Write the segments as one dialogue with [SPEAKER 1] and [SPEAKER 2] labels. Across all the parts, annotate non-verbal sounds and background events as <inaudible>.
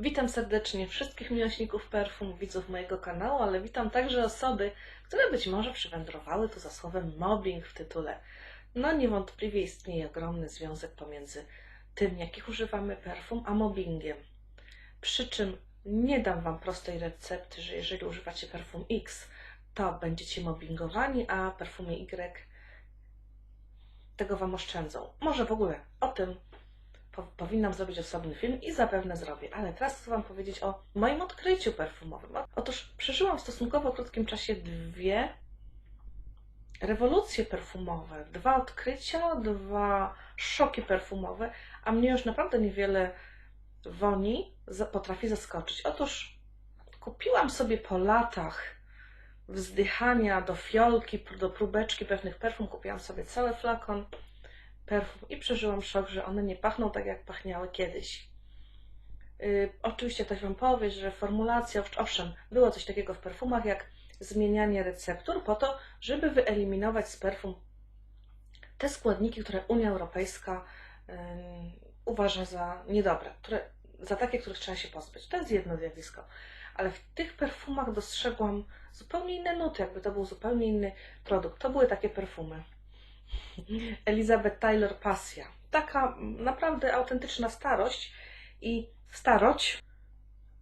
[SPEAKER 1] Witam serdecznie wszystkich miłośników perfum, widzów mojego kanału, ale witam także osoby, które być może przywędrowały tu za słowem mobbing w tytule. No niewątpliwie istnieje ogromny związek pomiędzy tym, jakich używamy perfum, a mobbingiem. Przy czym nie dam Wam prostej recepty, że jeżeli używacie perfum X, to będziecie mobbingowani, a perfumy Y tego Wam oszczędzą. Może w ogóle o tym po, powinnam zrobić osobny film i zapewne zrobię. Ale teraz chcę Wam powiedzieć o moim odkryciu perfumowym. Otóż przeżyłam w stosunkowo krótkim czasie dwie rewolucje perfumowe, dwa odkrycia, dwa szoki perfumowe, a mnie już naprawdę niewiele woni potrafi zaskoczyć. Otóż kupiłam sobie po latach wzdychania do fiolki, do próbeczki pewnych perfum, kupiłam sobie cały flakon perfum i przeżyłam szok, że one nie pachną tak, jak pachniały kiedyś. Yy, oczywiście ktoś Wam powie, że formulacja, owszem, było coś takiego w perfumach, jak zmienianie receptur po to, żeby wyeliminować z perfum te składniki, które Unia Europejska yy, uważa za niedobre, które, za takie, których trzeba się pozbyć. To jest jedno zjawisko. Ale w tych perfumach dostrzegłam zupełnie inne nuty, jakby to był zupełnie inny produkt. To były takie perfumy. Elizabeth Taylor Pasja. Taka naprawdę autentyczna starość i starość,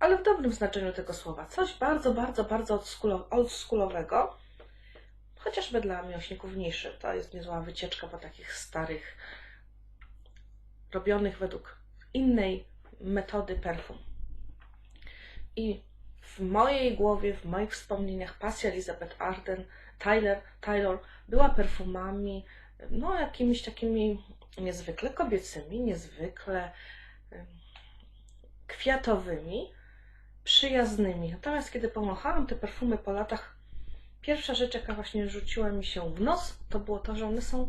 [SPEAKER 1] ale w dobrym znaczeniu tego słowa. Coś bardzo, bardzo, bardzo oldschoolo- oldschoolowego, chociażby dla miłośników niszy. To jest niezła wycieczka po takich starych, robionych według innej metody perfum. I w mojej głowie, w moich wspomnieniach pasja Elizabeth Arden, Tyler, Taylor była perfumami, no jakimiś takimi niezwykle kobiecymi, niezwykle kwiatowymi, przyjaznymi. Natomiast kiedy powąchałam te perfumy po latach, pierwsza rzecz, jaka właśnie rzuciła mi się w nos, to było to, że one są,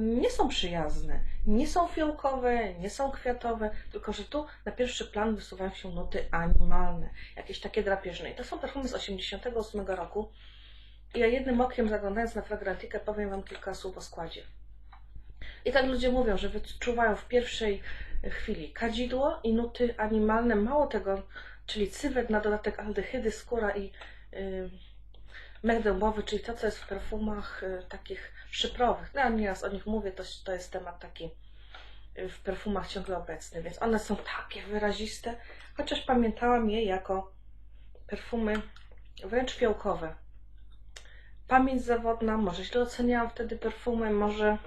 [SPEAKER 1] nie są przyjazne, nie są fiołkowe, nie są kwiatowe, tylko że tu na pierwszy plan wysuwają się nuty animalne, jakieś takie drapieżne. I to są perfumy z 88 roku. Ja jednym okiem zaglądając na fragrantikę powiem Wam kilka słów o składzie. I tak ludzie mówią, że wyczuwają w pierwszej chwili kadzidło i nuty animalne, mało tego, czyli cywet, na dodatek aldehydy, skóra i yy, mech dębowy, czyli to, co jest w perfumach y, takich szyprowych. No, Ja nieraz o nich mówię, to, to jest temat taki y, w perfumach ciągle obecny, więc one są takie wyraziste, chociaż pamiętałam je jako perfumy wręcz fiołkowe pamięć zawodna, może źle oceniałam wtedy perfumy, może.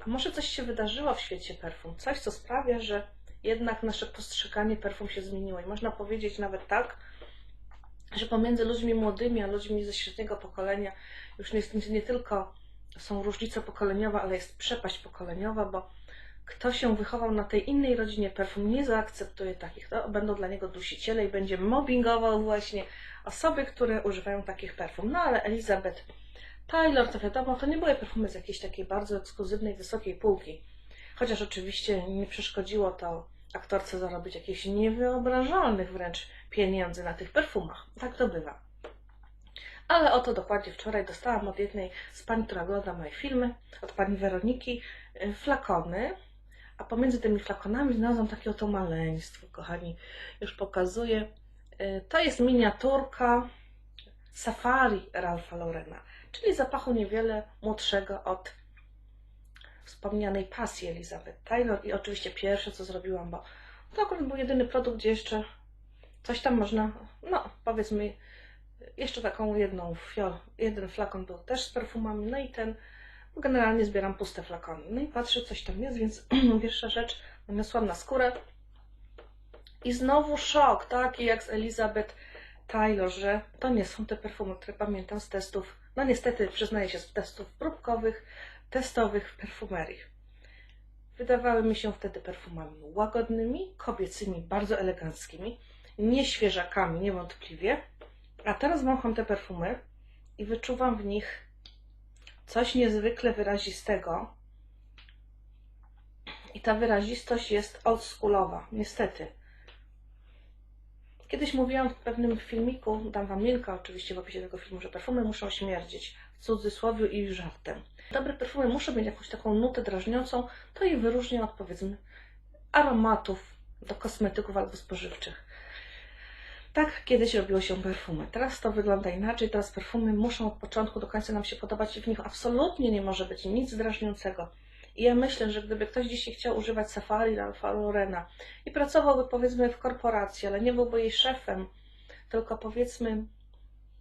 [SPEAKER 1] A może coś się wydarzyło w świecie perfum? Coś, co sprawia, że jednak nasze postrzeganie perfum się zmieniło. I można powiedzieć nawet tak, że pomiędzy ludźmi młodymi a ludźmi ze średniego pokolenia już nie, jest, nie tylko są różnice pokoleniowe, ale jest przepaść pokoleniowa, bo kto się wychował na tej innej rodzinie perfum, nie zaakceptuje takich. To będą dla niego dusiciele i będzie mobbingował właśnie osoby, które używają takich perfum. No ale Elizabeth Taylor, to wiadomo, to nie były perfumy z jakiejś takiej bardzo ekskluzywnej, wysokiej półki. Chociaż oczywiście nie przeszkodziło to aktorce zarobić jakichś niewyobrażalnych wręcz pieniędzy na tych perfumach. Tak to bywa. Ale oto dokładnie wczoraj dostałam od jednej z pań, która ogląda moje filmy, od pani Weroniki, y, flakony. A pomiędzy tymi flakonami znalazłam takie oto maleństwo, kochani. Już pokazuję. Y, To jest miniaturka Safari Ralpha Laurena, czyli zapachu niewiele młodszego od wspomnianej pasji Elizabeth Taylor. I oczywiście pierwsze, co zrobiłam, bo to akurat był jedyny produkt, gdzie jeszcze coś tam można, no powiedzmy, jeszcze taką jedną jeden flakon był też z perfumami, no i ten, generalnie zbieram puste flakony. No i patrzę, coś tam jest, więc <clears throat> pierwsza rzecz, naniosłam na skórę i znowu szok, taki jak z Elizabeth Taylor, że to nie są te perfumy, które pamiętam z testów, no niestety przyznaję się, z testów próbkowych, testowych w perfumerii. Wydawały mi się wtedy perfumami łagodnymi, kobiecymi, bardzo eleganckimi, nie świeżakami, niewątpliwie. A teraz wącham te perfumy i wyczuwam w nich coś niezwykle wyrazistego. I ta wyrazistość jest oldschoolowa, niestety. Kiedyś mówiłam w pewnym filmiku, dam wam linka oczywiście w opisie tego filmu, że perfumy muszą śmierdzić, w cudzysłowie i żartem. Dobre perfumy muszą mieć jakąś taką nutę drażniącą, to je wyróżnia od powiedzmy aromatów do kosmetyków albo spożywczych. Tak kiedyś robiło się perfumy. Teraz to wygląda inaczej. Teraz perfumy muszą od początku do końca nam się podobać i w nich absolutnie nie może być nic drażniącego. I ja myślę, że gdyby ktoś dzisiaj chciał używać Safari Alfa Lorena i pracowałby powiedzmy w korporacji, ale nie byłby jej szefem, tylko powiedzmy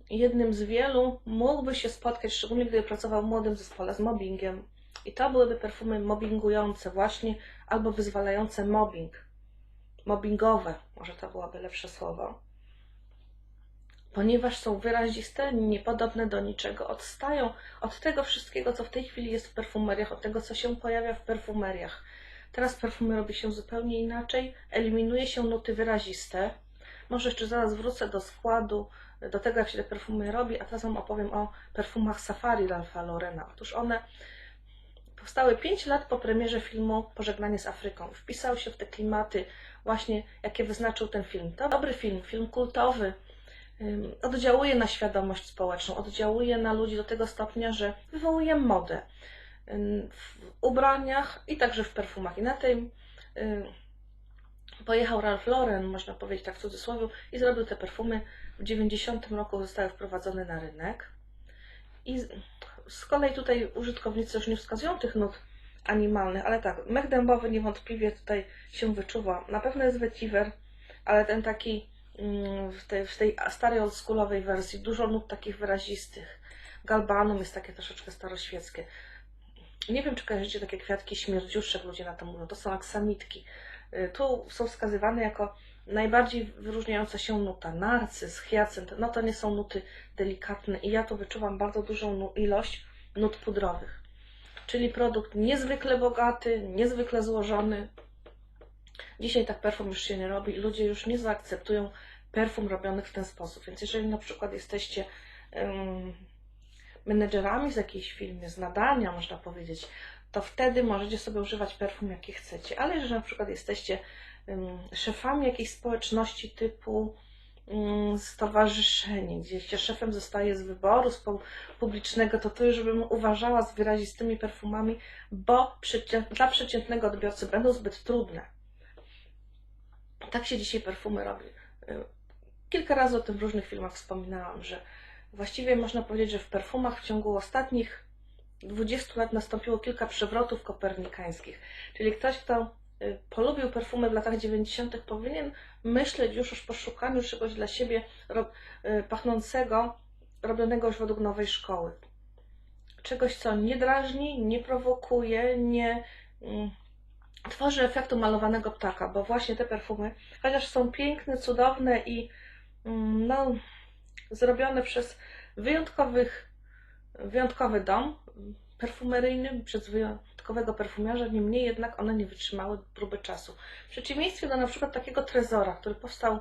[SPEAKER 1] jednym z wielu, mógłby się spotkać, szczególnie gdyby pracował w młodym zespole, z mobbingiem. I to byłyby perfumy mobbingujące właśnie, albo wyzwalające mobbing. Mobbingowe, może to byłoby lepsze słowo. Ponieważ są wyraziste, niepodobne do niczego, odstają od tego wszystkiego, co w tej chwili jest w perfumeriach, od tego, co się pojawia w perfumeriach. Teraz perfumy robi się zupełnie inaczej, eliminuje się nuty wyraziste. Może jeszcze zaraz wrócę do składu, do tego, jak się te perfumy robi, a teraz Wam opowiem o perfumach Safari Ralpha Lorena. Otóż one powstały 5 lat po premierze filmu Pożegnanie z Afryką. Wpisał się w te klimaty właśnie, jakie wyznaczył ten film. To dobry film, film kultowy, oddziałuje na świadomość społeczną, oddziałuje na ludzi do tego stopnia, że wywołuje modę w ubraniach i także w perfumach. I na tym ym, pojechał Ralph Lauren, można powiedzieć tak w cudzysłowie, i zrobił te perfumy. W 90 roku zostały wprowadzone na rynek. I z- kolei tutaj użytkownicy już nie wskazują tych nut animalnych, ale tak, mech dębowy niewątpliwie tutaj się wyczuwa. Na pewno jest vetiver, ale ten taki w tej, w tej starej oldschoolowej wersji dużo nut takich wyrazistych. Galbanum jest takie troszeczkę staroświeckie. Nie wiem, czy kojarzycie takie kwiatki śmierdziuszek, ludzie na to mówią. To są aksamitki. Y, Tu są wskazywane jako najbardziej wyróżniająca się nuta. Narcyz, hyacynt, no to nie są nuty delikatne i ja tu wyczuwam bardzo dużą ilość nut pudrowych. Czyli produkt niezwykle bogaty, niezwykle złożony. Dzisiaj tak perfum już się nie robi i ludzie już nie zaakceptują perfum robionych w ten sposób. Więc jeżeli na przykład jesteście um, menedżerami z jakiejś firmy, z nadania można powiedzieć, to wtedy możecie sobie używać perfum jaki chcecie. Ale jeżeli na przykład jesteście um, szefami jakiejś społeczności typu um, stowarzyszenie, gdzie się szefem zostaje z wyboru z pu- publicznego, to to już bym uważała z wyrazistymi perfumami, bo dla przeciętnego odbiorcy będą zbyt trudne. Tak się dzisiaj perfumy robi. Y, Kilka razy o tym w różnych filmach wspominałam, że właściwie można powiedzieć, że w perfumach w ciągu ostatnich 20 lat nastąpiło kilka przewrotów kopernikańskich. Czyli ktoś, kto y, polubił perfumy w latach 90., powinien myśleć już o poszukaniu czegoś dla siebie y, pachnącego, robionego już według nowej szkoły. Czegoś, co nie drażni, nie prowokuje, nie mm, tworzy efektu malowanego ptaka, bo właśnie te perfumy, chociaż są piękne, cudowne i mm, no, zrobione przez wyjątkowych, wyjątkowy dom perfumeryjny, przez wyjątkowego perfumiarza, niemniej jednak one nie wytrzymały próby czasu. W przeciwieństwie do na przykład takiego trezora, który powstał,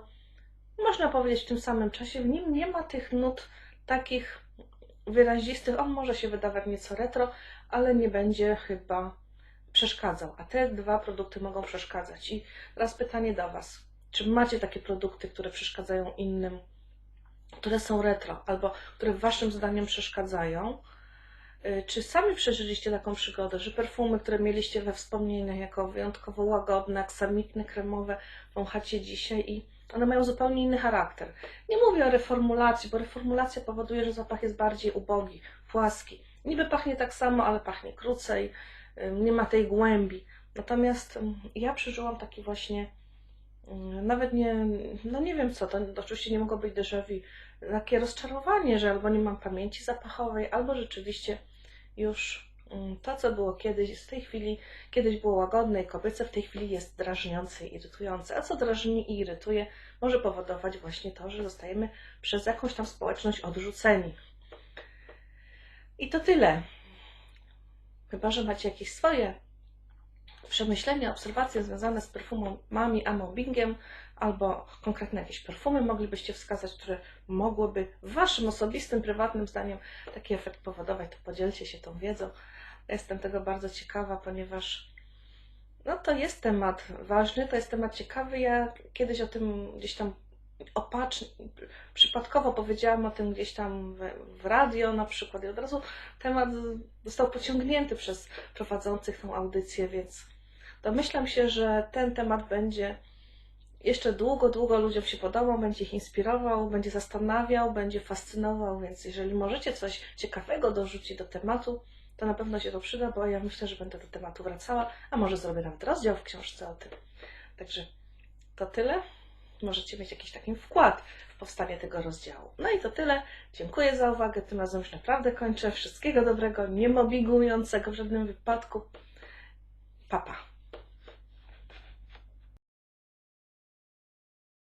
[SPEAKER 1] można powiedzieć, w tym samym czasie, w nim nie ma tych nut takich wyrazistych. On może się wydawać nieco retro, ale nie będzie chyba przeszkadzał. A te dwa produkty mogą przeszkadzać. I teraz pytanie do Was. Czy macie takie produkty, które przeszkadzają innym, które są retro, albo które Waszym zdaniem przeszkadzają? Y, Czy sami przeżyliście taką przygodę, że perfumy, które mieliście we wspomnieniach jako wyjątkowo łagodne, aksamitne, kremowe, wąchacie dzisiaj i one mają zupełnie inny charakter? Nie mówię o reformulacji, bo reformulacja powoduje, że zapach jest bardziej ubogi, płaski. Niby pachnie tak samo, ale pachnie krócej, nie ma tej głębi. Natomiast ym, ja przeżyłam taki właśnie, ym, nawet nie, no nie wiem co, to oczywiście nie mogło być déjà vu, takie rozczarowanie, że albo nie mam pamięci zapachowej, albo rzeczywiście już mm, to, co było kiedyś, w tej chwili, kiedyś było łagodne i kobiece, w tej chwili jest drażniące i irytujące. A co drażni i irytuje, może powodować właśnie to, że zostajemy przez jakąś tam społeczność odrzuceni. I to tyle. Chyba, że macie jakieś swoje przemyślenia, obserwacje związane z perfumami a mobbingiem, albo konkretne jakieś perfumy moglibyście wskazać, które mogłyby waszym osobistym, prywatnym zdaniem taki efekt powodować, to podzielcie się tą wiedzą. Jestem tego bardzo ciekawa, ponieważ no to jest temat ważny, to jest temat ciekawy. Ja kiedyś o tym gdzieś tam opacznie, przypadkowo powiedziałam o tym gdzieś tam w, w radio na przykład i od razu temat został pociągnięty przez prowadzących tą audycję, więc domyślam się, że ten temat będzie jeszcze długo, długo ludziom się podobał, będzie ich inspirował, będzie zastanawiał, będzie fascynował, więc jeżeli możecie coś ciekawego dorzucić do tematu, to na pewno się to przyda, bo ja myślę, że będę do tematu wracała, a może zrobię nawet rozdział w książce o tym. Także to tyle. Możecie mieć jakiś taki wkład w powstanie tego rozdziału. No i to tyle. Dziękuję za uwagę. Tym razem już naprawdę kończę. Wszystkiego dobrego, nie mobbingującego w żadnym wypadku. Papa.